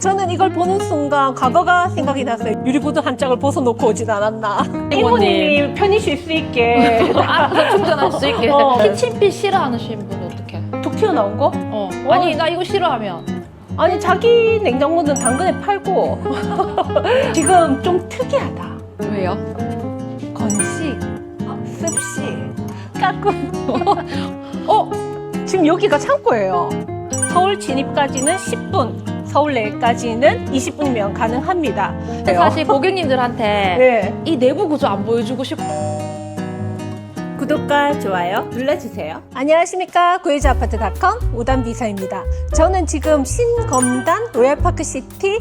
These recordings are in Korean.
저는 이걸 보는 순간 과거가 생각이 났어요. 유리보드 한 짝을 벗어놓고 오진 않았나. 이모님. 이모님이 편히 쉴 수 있게 알아서 충전할 수 있게. 어. 키친필 싫어하시는 분 어떡해? 툭 튀어나온 거? 어. 아니 나 이거 싫어하면 아니 자기 냉장고는 당근에 팔고 지금 좀 특이하다. 왜요? 건식, 습식, 까꿍. 어? 지금 여기가 창고예요. 서울 진입까지는 10분, 서울 내까지는 20분이면 가능합니다. 사실 고객님들한테 네. 이 내부 구조 안 보여주고 싶. 구독과 좋아요 눌러주세요. 안녕하십니까. 구해자아파트닷컴 오담 비서입니다. 저는 지금 신검단 로얄파크 시티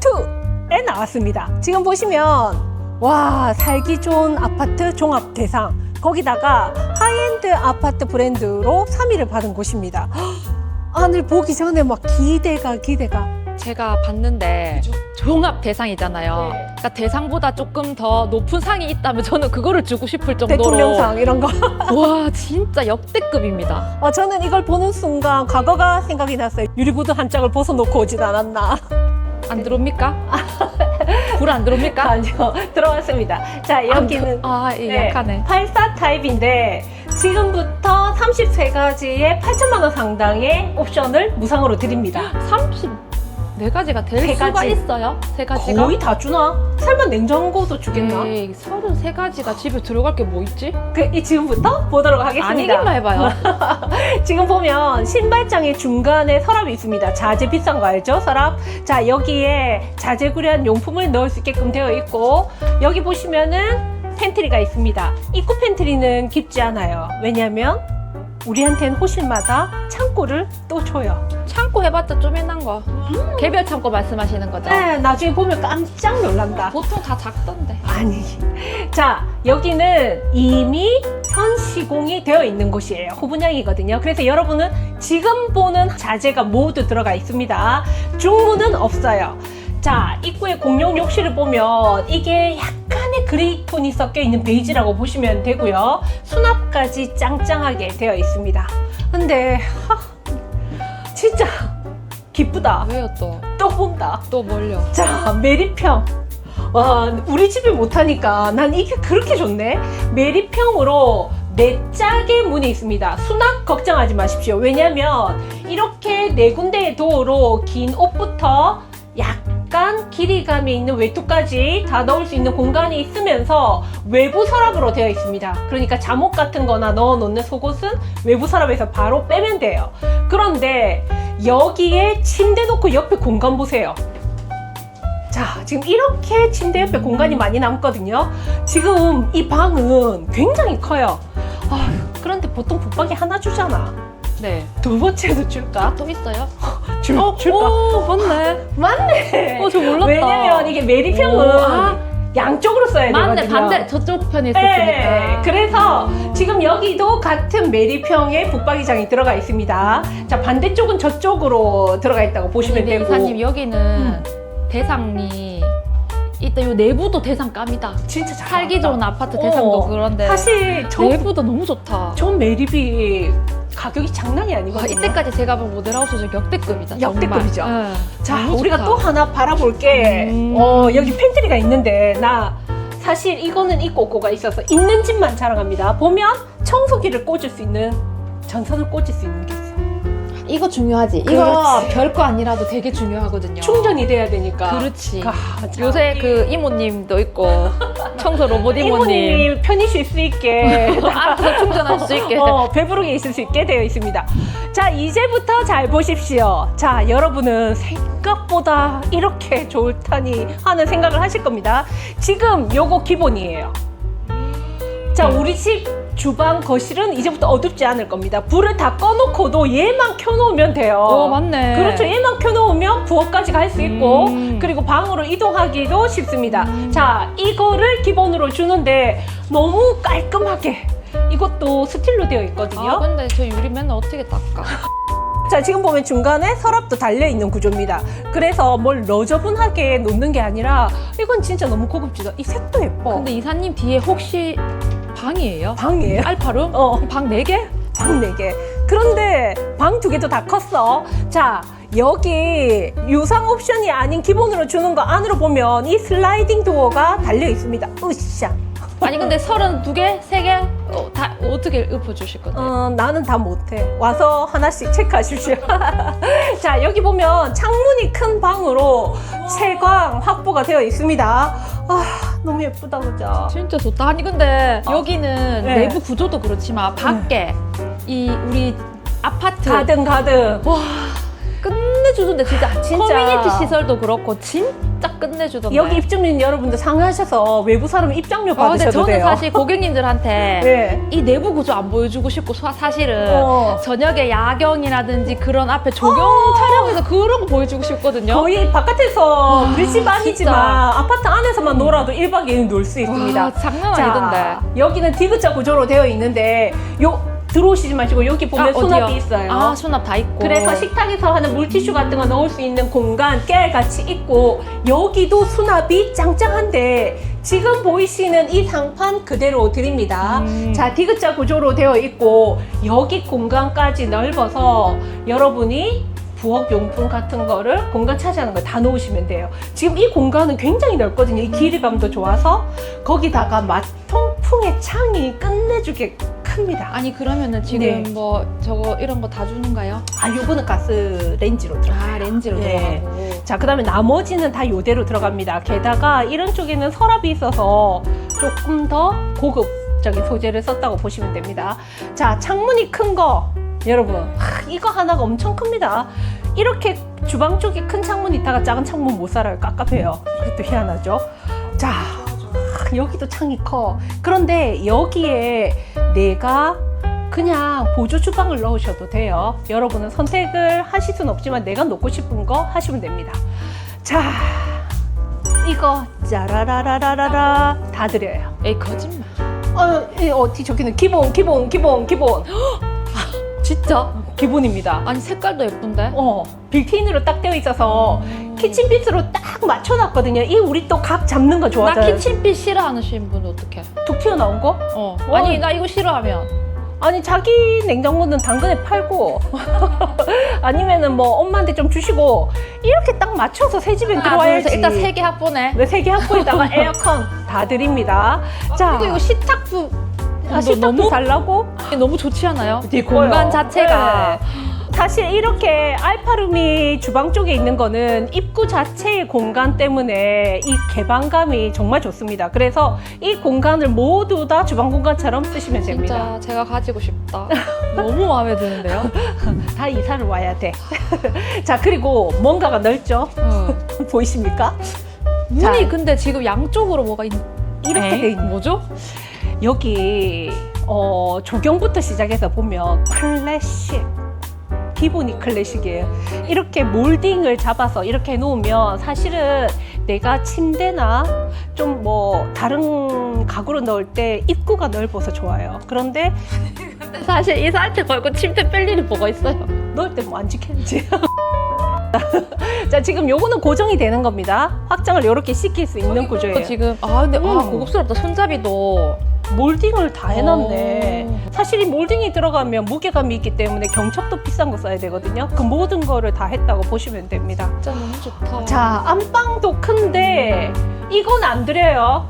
2에 나왔습니다. 지금 보시면 와 살기 좋은 아파트 종합 대상 거기다가 하이엔드 아파트 브랜드로 3위를 받은 곳입니다. 안을 보기 전에 막 기대가 기대가 제가 봤는데 종합 대상이잖아요. 네. 그러니까 대상보다 조금 더 높은 상이 있다면 저는 그거를 주고 싶을 정도로 대통령상 이런 거. 와 진짜 역대급입니다. 어, 저는 이걸 보는 순간 과거가 생각이 났어요. 유리구두 한 짝을 벗어놓고 오진 않았나. 안 들어옵니까? 불 안 들어옵니까? 아니요, 들어왔습니다. 자, 여기는 아 예, 네, 약하네. 84 타입인데 지금부터 33가지의 8천만 원 상당의 옵션을 무상으로 드립니다. 34가지가 될 세 수가 가지. 있어요? 세 가지가? 거의 다 주나? 설마 냉장고도 주겠나? 에이, 33가지가 집에 들어갈 게 뭐 있지? 그, 이 지금부터 보도록 하겠습니다. 아니기만 해봐요. 지금 보면 신발장의 중간에 서랍이 있습니다. 자재 비싼 거 알죠? 서랍. 자, 여기에 자재구리한 용품을 넣을 수 있게끔 되어 있고, 여기 보시면은 팬트리가 있습니다. 입구 팬트리는 깊지 않아요. 왜냐면 우리한테는 호실마다 창고를 또 줘요. 창고 해봤자 쪼매난 거. 개별 창고 말씀하시는 거죠? 네, 나중에 보면 깜짝 놀란다. 보통 다 작던데. 아니. 자, 여기는 이미 현 시공이 되어 있는 곳이에요. 호분양이거든요. 그래서 여러분은 지금 보는 자재가 모두 들어가 있습니다. 중문은 없어요. 자, 입구에 공용 욕실을 보면 이게 약간의 그레이 톤이 섞여 있는 베이지라고 보시면 되고요. 수납까지 짱짱하게 되어 있습니다. 근데, 하, 진짜 기쁘다. 왜요 또? 또 본다. 또 뭘요? 자, 메리평. 와, 우리 집에 못하니까 난 이게 그렇게 좋네. 메리평으로 네 짝의 문이 있습니다. 수납 걱정하지 마십시오. 왜냐면 이렇게 네 군데의 도어로 긴 옷부터 약 간 길이감이 있는 외투까지 다 넣을 수 있는 공간이 있으면서 외부 서랍으로 되어 있습니다. 그러니까 잠옷 같은 거나 넣어 놓는 속옷은 외부 서랍에서 바로 빼면 돼요. 그런데 여기에 침대 놓고 옆에 공간 보세요. 자, 지금 이렇게 침대 옆에 공간이 많이 남거든요. 지금 이 방은 굉장히 커요. 아, 그런데 보통 붙박이 하나 주잖아. 네. 두 번째도 줄까? 또 있어요? 줄, 어, 줄까? 오, 맞네. 맞네. 어, 저 몰랐다. 왜냐면 이게 메리평은 오, 아. 양쪽으로 써야 맞네. 되거든요. 반대 저쪽 편에 네, 있었으니까. 그래서 지금 여기도 같은 메리평의 붙박이장이 들어가 있습니다. 자, 반대쪽은 저쪽으로 들어가 있다고 보시면 근데 되고. 이사님 여기는 대상이 이따 요 내부도 대상감이다. 진짜 잘 살기 나왔다. 좋은 아파트 대상도 어, 그런데 사실 저, 내부도 너무 좋다. 저 메리비 가격이 장난이 와, 아니거든요. 이때까지 제가 본 모델하우스 저 역대급이다. 정말. 역대급이죠. 네. 자, 너무 우리가 좋다. 또 하나 바라볼 게. 음. 어, 여기 팬트리가 있는데, 나 사실 이거는 이 꼬꼬가 있어서 있는 집만 자랑합니다. 보면 청소기를 꽂을 수 있는, 전선을 꽂을 수 있는 게. 이거 중요하지. 이거 그렇지. 별거 아니라도 되게 중요하거든요. 충전이 돼야 되니까. 그렇지. 아, 자, 요새 이- 그 이모님도 있고 청소 로봇 이모님 이모님이 편히 쉴 수 있게. 알아서 충전할 수 있게. 어, 배부르게 있을 수 있게 되어 있습니다. 자, 이제부터 잘 보십시오. 자, 여러분은 생각보다 이렇게 좋다니 하는 생각을 하실 겁니다. 지금 요거 기본이에요. 자, 우리 집 주방, 거실은 이제부터 어둡지 않을 겁니다. 불을 다 꺼놓고도 얘만 켜놓으면 돼요. 어 맞네. 그렇죠. 얘만 켜놓으면 부엌까지 갈 수 있고, 음. 그리고 방으로 이동하기도 쉽습니다. 자, 이거를 기본으로 주는데 너무 깔끔하게 이것도 스틸로 되어 있거든요. 아 근데 저 유리 맨날 어떻게 닦아? 자, 지금 보면 중간에 서랍도 달려 있는 구조입니다. 그래서 뭘 너저분하게 놓는 게 아니라 이건 진짜 너무 고급지다. 이 색도 예뻐. 근데 이사님 뒤에 혹시 방이에요? 방이에요? 알파룸? 어, 방 4개? 방 4개. 그런데 방두 개도 다 컸어. 자, 여기 유상 옵션이 아닌 기본으로 주는 거 안으로 보면 이 슬라이딩 도어가 달려 있습니다. 으쌰. 아니 근데 32개? 3개? 어, 다 어떻게 읊어주실 건데? 어, 나는 다 못해. 와서 하나씩 체크하십시오. 자, 여기 보면 창문이 큰 방으로 채광 확보가 되어 있습니다. 아, 너무 예쁘다, 그죠? 진짜 좋다. 아니 근데 여기는 네. 내부 구조도 그렇지만 밖에 이 우리 아파트 가든 가든. 와 끝내주던데 진짜 진짜. 커뮤니티 시설도 그렇고 진짜 끝내주던데. 여기 입주민 여러분들 상하셔서 외부 사람 입장료 아, 근데 받으셔도 저는 돼요. 사실 고객님들한테 네. 이 내부 구조 안 보여주고 싶고 사, 사실은 어. 저녁에 야경이라든지 그런 앞에 조경 어. 촬영해서 그런 거 보여주고 싶거든요. 거의 바깥에서 우리 집 아니지만 진짜. 아파트 안에서만 놀아도 1박 2일 놀 수 있습니다. 와, 장난 아니던데. 여기는 디귿자 구조로 되어 있는데 요 들어오시지 마시고 여기 보면 아, 수납이? 있어요. 아 수납 다 있고. 그래서 식탁에서 하는 물티슈 같은 거 넣을 수 있는 공간 깨알 같이 있고 여기도 수납이 짱짱한데 지금 보이시는 이 상판 그대로 드립니다. 음. 자 디귿자 구조로 되어 있고 여기 공간까지 넓어서 여러분이 부엌 용품 같은 거를 공간 차지하는 거다 놓으시면 돼요. 지금 이 공간은 굉장히 넓거든요. 이 길이감도 좋아서 거기다가 마통풍의 창이 끝내주게 큽니다. 아니 그러면은 지금 네. 뭐 저거 이런 거 다 주는가요? 아 요거는 가스 렌지로 들어. 아 렌즈로 네. 들어가고. 자, 그 다음에 나머지는 다 요대로 들어갑니다. 게다가 이런 쪽에는 서랍이 있어서 조금 더 고급적인 소재를 썼다고 보시면 됩니다. 자, 창문이 큰 거. 여러분, 하, 이거 하나가 엄청 큽니다. 이렇게 주방 쪽에 큰 창문 있다가 작은 창문 못 살아요. 깝깝해요. 그것도 희한하죠. 자, 하, 여기도 창이 커. 그런데 여기에 내가 그냥 보조 주방을 넣으셔도 돼요. 여러분은 선택을 하실 수는 없지만 내가 놓고 싶은 거 하시면 됩니다. 자, 이거 짜라라라라라 다 드려요. 에이 거짓말. 어, 이 어디 저기는 기본, 기본, 기본, 기본. 진짜? 기본입니다. 아니 색깔도 예쁜데. 어, 빌트인으로 딱 되어 있어서 키친빗으로 딱 맞춰놨거든요. 이 우리 또 각 잡는 거 나 좋아하잖아요. 키친빛 싫어하는 분은 어떡해? 툭 튀어나온 거? 어. 와. 아니 나 이거 싫어하면 아니 자기 냉장고는 당근에 팔고 아니면은 뭐 엄마한테 좀 주시고 이렇게 딱 맞춰서 새 집에 하나, 둘, 들어와야지. 셋. 일단 세 개 확보네. 네, 세개 확보에다가 에어컨 다 드립니다. 자, 이거 이거 식탁도 아, 식탁도 너무 달라고? 너무 좋지 않아요? 되게 공간. 자체가 네. 사실 이렇게 알파룸이 주방 쪽에 있는 거는 입구 자체의 공간 때문에 이 개방감이 정말 좋습니다. 그래서 이 공간을 모두 다 주방 공간처럼 쓰시면 됩니다. 진짜 제가 가지고 싶다. 너무 마음에 드는데요. 다 이사를 와야 돼. 자, 그리고 뭔가가 넓죠? 어. 보이십니까? 문이 자. 근데 지금 양쪽으로 뭐가 있... 이렇게 돼 있는 뭐죠? 여기 어, 조경부터 시작해서 보면 클래식 기본이 클래식이에요. 이렇게 몰딩을 잡아서 이렇게 해놓으면 사실은 내가 침대나 좀 뭐 다른 가구를 넣을 때 입구가 넓어서 좋아요. 그런데 사실 이사할 때 말고 침대 뺄 일이 뭐가 있어요? 넣을 때 뭐 안 지켰지. 자 지금 요거는 고정이 되는 겁니다. 확장을 이렇게 시킬 수 있는 구조예요. 지금 아 근데 아, 음. 고급스럽다 손잡이도 몰딩을 다 해놨네. 오. 사실 이 몰딩이 들어가면 무게감이 있기 때문에 경첩도 비싼 거 써야 되거든요. 그 모든 거를 다 했다고 보시면 됩니다. 진짜 너무 좋다. 자, 안방도 큰데 이건 안 드려요.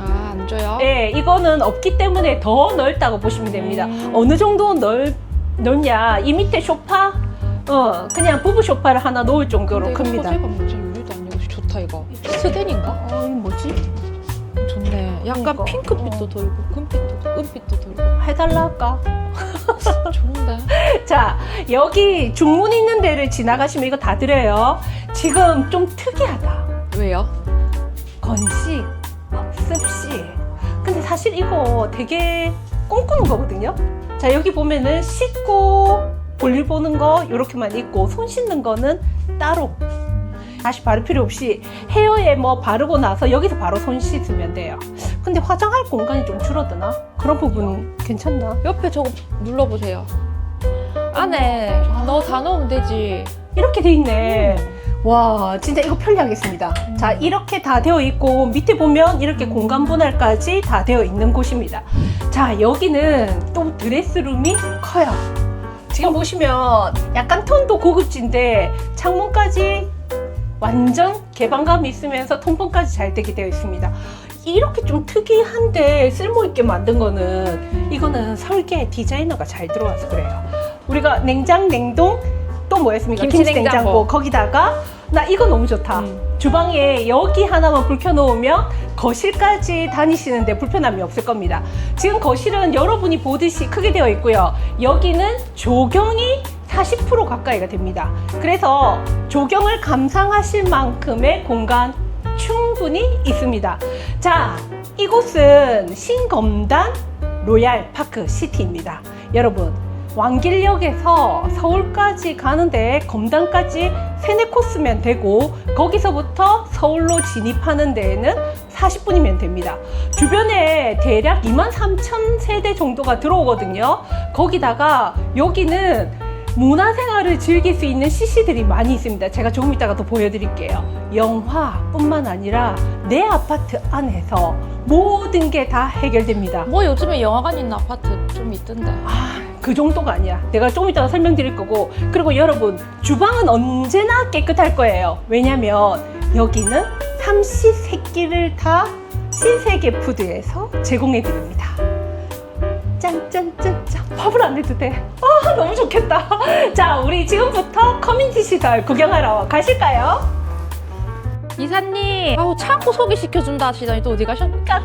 아 안 줘요? 예, 이거는 없기 때문에 더 넓다고 보시면 됩니다. 음. 어느 정도 넓, 넓냐? 이 밑에 소파? 어, 그냥 부부 소파를 하나 놓을 정도로 근데 이거 큽니다. 소재가 뭐지? 유리도 아니고 좋다 이거. 스덴인가? 어, 이 뭐지? 좋네. 약간 이거. 핑크빛도 어. 돌고 금빛도 은빛도 돌고 해달라 할까? 좋은데. 자, 여기 중문 있는 데를 지나가시면 이거 다 드려요. 지금 좀 특이하다. 왜요? 건식, 습식. 근데 사실 이거 되게 꿈꾸는 거거든요. 자, 여기 보면은 씻고 볼일 보는 거 이렇게만 있고 손 씻는 거는 따로. 다시 바를 필요 없이 헤어에 뭐 바르고 나서 여기서 바로 손 씻으면 돼요. 근데 화장할 공간이 좀 줄어드나? 그런 부분 괜찮나? 옆에 저거 눌러보세요. 안에 너다 넣으면 되지. 이렇게 돼 있네. 와, 진짜 이거 편리하겠습니다. 자, 이렇게 다 되어 있고, 밑에 보면 이렇게 공간 분할까지 다 되어 있는 곳입니다. 자, 여기는 또 드레스룸이 커요. 지금 보시면 약간 톤도 고급진데 창문까지 완전 개방감이 있으면서 통풍까지 잘 되게 되어 있습니다. 이렇게 좀 특이한데 쓸모있게 만든 거는 이거는 설계 디자이너가 잘 들어와서 그래요. 우리가 냉장, 냉동 또 뭐였습니까? 김치 냉장고 냉장고. 거기다가 나 이거 너무 좋다. 음. 주방에 여기 하나만 불 켜놓으면 거실까지 다니시는데 불편함이 없을 겁니다. 지금 거실은 여러분이 보듯이 크게 되어 있고요. 여기는 조경이 40% 가까이가 됩니다. 그래서 조경을 감상하실 만큼의 공간 충분히 있습니다. 자, 이곳은 신검단 로얄 파크 시티입니다. 여러분, 왕길역에서 서울까지 가는데 검단까지 세네 코스면 되고 거기서부터 서울로 진입하는 데에는 40분이면 됩니다. 주변에 대략 2만 3천 세대 정도가 들어오거든요. 거기다가 여기는 문화생활을 즐길 수 있는 CC들이 많이 있습니다. 제가 조금 이따가 또 보여드릴게요. 영화뿐만 아니라 내 아파트 안에서 모든 게 다 해결됩니다. 뭐 요즘에 영화관 있는 아파트 좀 있던데. 아, 그 정도가 아니야. 내가 조금 이따가 설명드릴 거고. 그리고 여러분, 주방은 언제나 깨끗할 거예요. 왜냐면 여기는 삼시 세끼를 다 신세계 푸드에서 제공해 드립니다. 짠짠짠 짠. 밥을 안 해도 돼. 아, 너무 좋겠다. 자, 우리 지금부터 커뮤니티 시설 구경하러 가실까요? 이사님, 아우 창고 소개시켜준다 하시더니 또 어디 가셨까?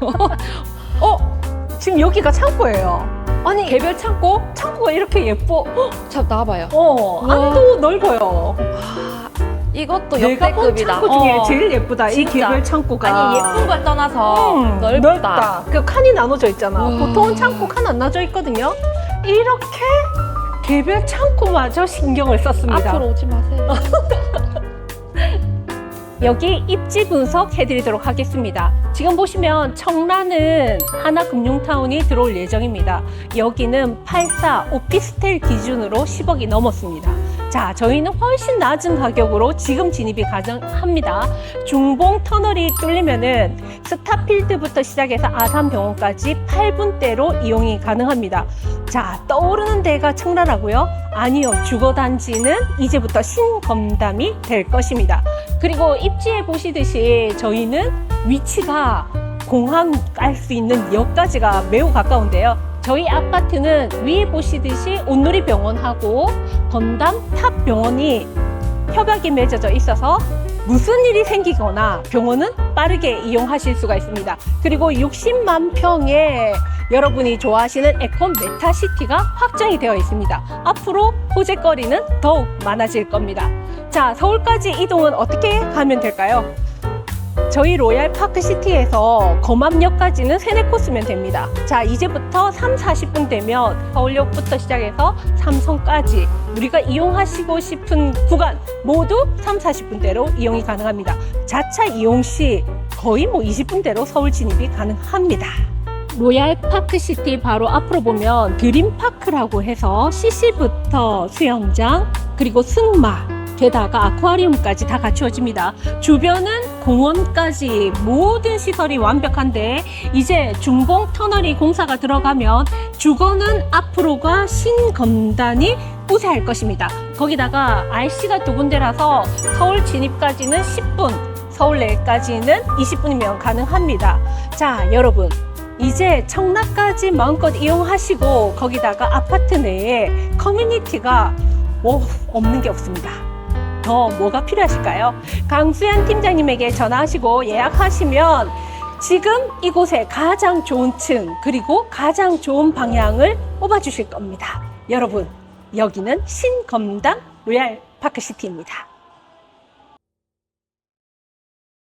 어, 지금 여기가 창고예요. 아니, 개별 창고? 창고가 이렇게 예뻐. 자 나와봐요. 어, 우와. 안도 넓어요. 아, 이것도 역대급이다. 창고 중에 어. 제일 예쁘다. 이 진짜. 개별 창고가. 아니 예쁜 걸 떠나서 음, 넓다. 그 칸이 나눠져 있잖아. 와. 보통은 창고 칸 안 나눠져 있거든요. 이렇게 개별 창고마저 신경을 썼습니다. 앞으로 오지 마세요. 여기 입지 분석 해드리도록 하겠습니다. 지금 보시면 청라는 하나금융타운이 들어올 예정입니다. 여기는 84 오피스텔 기준으로 10억이 넘었습니다. 자, 저희는 훨씬 낮은 가격으로 지금 진입이 가능합니다. 중봉 터널이 뚫리면은 스타필드부터 시작해서 아산병원까지 8분대로 이용이 가능합니다. 자, 떠오르는 데가 청라라고요? 아니요, 주거단지는 이제부터 신검담이 될 것입니다. 그리고 입지에 보시듯이 저희는 위치가 공항 갈 수 있는 역까지가 매우 가까운데요. 저희 아파트는 위에 보시듯이 온누리 병원하고 건담 탑 병원이 협약이 맺어져 있어서 무슨 일이 생기거나 병원은 빠르게 이용하실 수가 있습니다. 그리고 60만 평에 여러분이 좋아하시는 에콘 메타시티가 확정이 되어 있습니다. 앞으로 호재거리는 더욱 많아질 겁니다. 자, 서울까지 이동은 어떻게 가면 될까요? 저희 로얄 파크시티에서 검암역까지는 세네 코스면 됩니다. 자, 이제부터 3, 40분 되면 서울역부터 시작해서 삼성까지 우리가 이용하시고 싶은 구간 모두 3, 40분대로 이용이 가능합니다. 자차 이용 시 거의 뭐 20분대로 서울 진입이 가능합니다. 로얄 파크시티 바로 앞으로 보면 드림파크라고 해서 CC부터 수영장 그리고 승마 게다가 아쿠아리움까지 다 갖추어집니다. 주변은 공원까지 모든 시설이 완벽한데 이제 중봉 터널이 공사가 들어가면 주거는 앞으로가 신검단이 우세할 것입니다. 거기다가 RC가 두 군데라서 서울 진입까지는 10분, 서울 내까지는 20분이면 가능합니다. 자, 여러분. 이제 청라까지 마음껏 이용하시고 거기다가 아파트 내에 커뮤니티가 뭐 없는 게 없습니다. 더 뭐가 필요하실까요? 강수현 팀장님에게 전화하시고 예약하시면 지금 이곳에 가장 좋은 층 그리고 가장 좋은 방향을 뽑아주실 겁니다. 여러분 여기는 신검당 로얄 파크시티입니다.